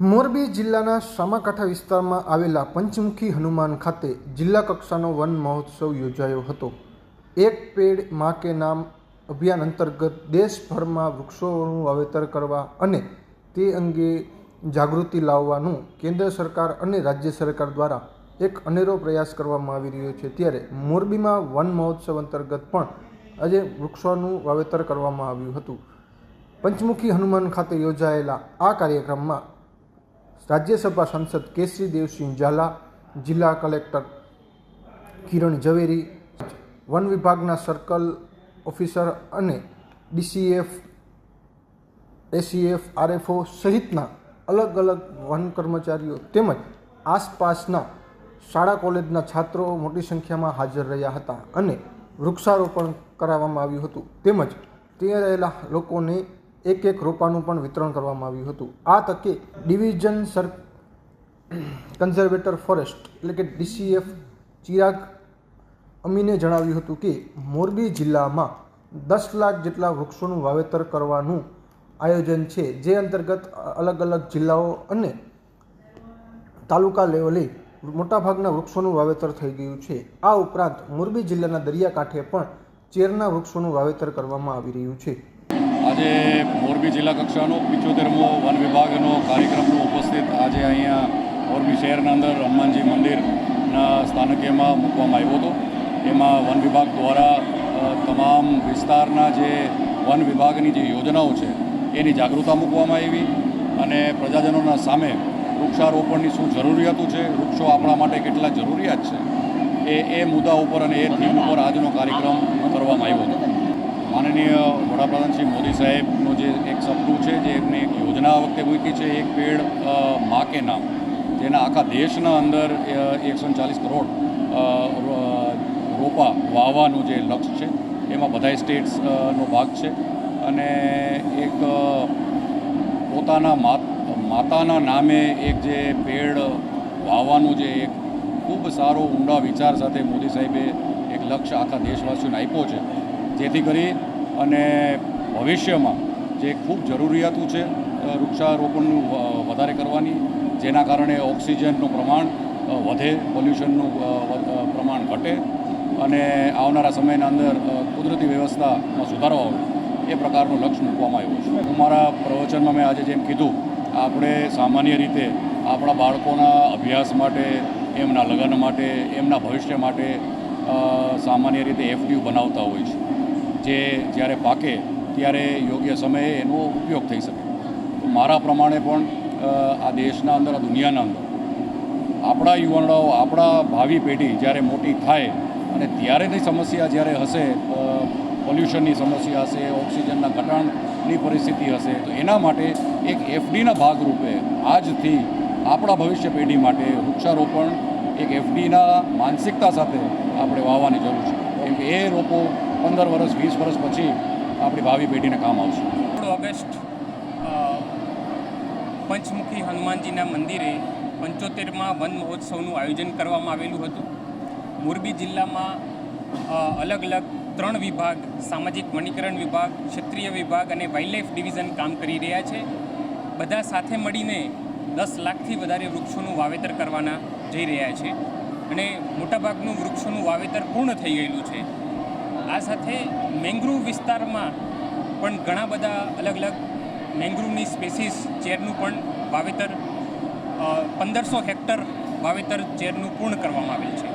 મોરબી જિલ્લાના સામાકાંઠા વિસ્તારમાં આવેલા પંચમુખી હનુમાન ખાતે જિલ્લા કક્ષાનો વન મહોત્સવ યોજાયો હતો. એક પેડ મા કે નામ અભિયાન અંતર્ગત દેશભરમાં વૃક્ષોનું વાવેતર કરવા અને તે અંગે જાગૃતિ લાવવાનું કેન્દ્ર સરકાર અને રાજ્ય સરકાર દ્વારા એક અનેરો પ્રયાસ કરવામાં આવી રહ્યો છે. ત્યારે મોરબીમાં વન મહોત્સવ અંતર્ગત પણ આજે વૃક્ષોનું વાવેતર કરવામાં આવ્યું હતું. પંચમુખી હનુમાન ખાતે યોજાયેલા આ કાર્યક્રમમાં રાજ્યસભા સાંસદ કેસરી દેવસિંહ ઝાલા, જિલ્લા કલેક્ટર કિરણ ઝવેરી, વન વિભાગના સર્કલ ઓફિસર અને ડીસીએફ એસીએફ આરએફઓ સહિતના અલગ અલગ વન કર્મચારીઓ તેમજ આસપાસના શાળા કોલેજના છાત્રો મોટી સંખ્યામાં હાજર રહ્યા હતા અને વૃક્ષારોપણ કરાવવામાં આવ્યું હતું. તેમજ ત્યાં રહેલા લોકોને એક એક રોપાનું પણ વિતરણ કરવામાં આવ્યું હતું. આ તકે ડિવિઝન સર, કન્ઝર્વેટર ફોરેસ્ટ, એટલે કે ડીસીએફ ચિરાગ અમીને જણાવ્યું હતું કે મોરબી જિલ્લામાં દસ લાખ જેટલા વૃક્ષોનું વાવેતર કરવાનું આયોજન છે, જે અંતર્ગત અલગ અલગ જિલ્લાઓ અને તાલુકા લેવલે મોટાભાગના વૃક્ષોનું વાવેતર થઈ ગયું છે. આ ઉપરાંત મોરબી જિલ્લાના દરિયાકાંઠે પણ ચેરના વૃક્ષોનું વાવેતર કરવામાં આવી રહ્યું છે. આજે મોરબી જિલ્લા કક્ષાનો પિચોતેરમો વન વિભાગનો કાર્યક્રમનો ઉપસ્થિત આજે અહીંયા મોરબી શહેરના અંદર હનુમાનજી મંદિરના સ્થાનકીયમાં મૂકવામાં આવ્યો હતો. એમાં વન વિભાગ દ્વારા તમામ વિસ્તારના જે વન વિભાગની જે યોજનાઓ છે, એની જાગૃતતા મૂકવામાં આવી અને પ્રજાજનોના સામે વૃક્ષારોપણની શું જરૂરિયાતો છે, વૃક્ષો આપણા માટે કેટલા જરૂરિયાત છે, એ એ મુદ્દા ઉપર અને એ થીમ ઉપર આજનો કાર્યક્રમ કરવામાં આવ્યો હતો. માનનીય વડાપ્રધાન શ્રી મોદી સાહેબનું જે એક સપનું છે, જે એમની એક યોજના વખતે મૂકી છે, એક પેડ મા કે નામ, જેના આખા દેશના અંદર એકસો ચાલીસ કરોડ રોપા વાવવાનું જે લક્ષ્ય છે, એમાં બધા સ્ટેટ્સનો ભાગ છે. અને એક પોતાના માત માતાના નામે એક જે પેડ વાવવાનું જે એક ખૂબ સારો ઊંડા વિચાર સાથે મોદી સાહેબે એક લક્ષ્ય આખા દેશવાસીઓને આપ્યો છે. જેથી કરી અને ભવિષ્યમાં જે ખૂબ જરૂરિયાતું છે વૃક્ષારોપણનું વધારે કરવાની, જેના કારણે ઓક્સિજનનું પ્રમાણ વધે, પોલ્યુશનનું પ્રમાણ ઘટે અને આવનારા સમયના અંદર કુદરતી વ્યવસ્થામાં સુધારો આવે, એ પ્રકારનું લક્ષ્ય મૂકવામાં આવ્યું છે. મારા પ્રવચનમાં મેં આજે જેમ કીધું, આપણે સામાન્ય રીતે આપણા બાળકોના અભ્યાસ માટે, એમના લગ્ન માટે, એમના ભવિષ્ય માટે સામાન્ય રીતે એફડીયુ બનાવતા હોય છે. જે જ્યારે પાકે ત્યારે યોગ્ય સમયે એનો ઉપયોગ થઈ શકે. મારા પ્રમાણે પણ આ દેશના અંદર, આ દુનિયાના અંદર, આપણા યુવાનડાઓ, આપણા ભાવિ પેઢી જ્યારે મોટી થાય અને ત્યારેની સમસ્યા જ્યારે હશે પોલ્યુશનની સમસ્યા હશે, ઓક્સિજનના ઘટાણની પરિસ્થિતિ હશે, તો એના માટે એક એફડીના ભાગરૂપે આજથી આપણા ભવિષ્ય પેઢી માટે વૃક્ષારોપણ, એક એફડીના માનસિકતા સાથે આપણે વાવવાની જરૂર છે. કેમ કે એ રોપો પંદર વર્ષ, વીસ વર્ષ પછી આપણી ભાવિ પેઢીને કામ આવશે. સોળ ઓગસ્ટ પંચમુખી હનુમાનજીના મંદિરે પંચોતેરમાં વન મહોત્સવનું આયોજન કરવામાં આવેલું હતું. મોરબી જિલ્લામાં અલગ અલગ ત્રણ વિભાગ, સામાજિક વનીકરણ વિભાગ, ક્ષેત્રીય વિભાગ અને વાઇલ્ડલાઇફ ડિવિઝન કામ કરી રહ્યા છે. બધા સાથે મળીને દસ લાખથી વધારે વૃક્ષોનું વાવેતર કરવાના જઈ રહ્યા છે. અને મોટાભાગનું વૃક્ષોનું વાવેતર પૂર્ણ થઈ ગયેલું છે. આ સાથે મેંગ્રુવ વિસ્તારમાં પણ ઘણા બધા અલગ અલગ મેંગ્રુવની સ્પેસીસ ચેરનું પણ વાવેતર પંદરસો હેક્ટર વાવેતર ચેરનું પૂર્ણ કરવામાં આવેલ છે.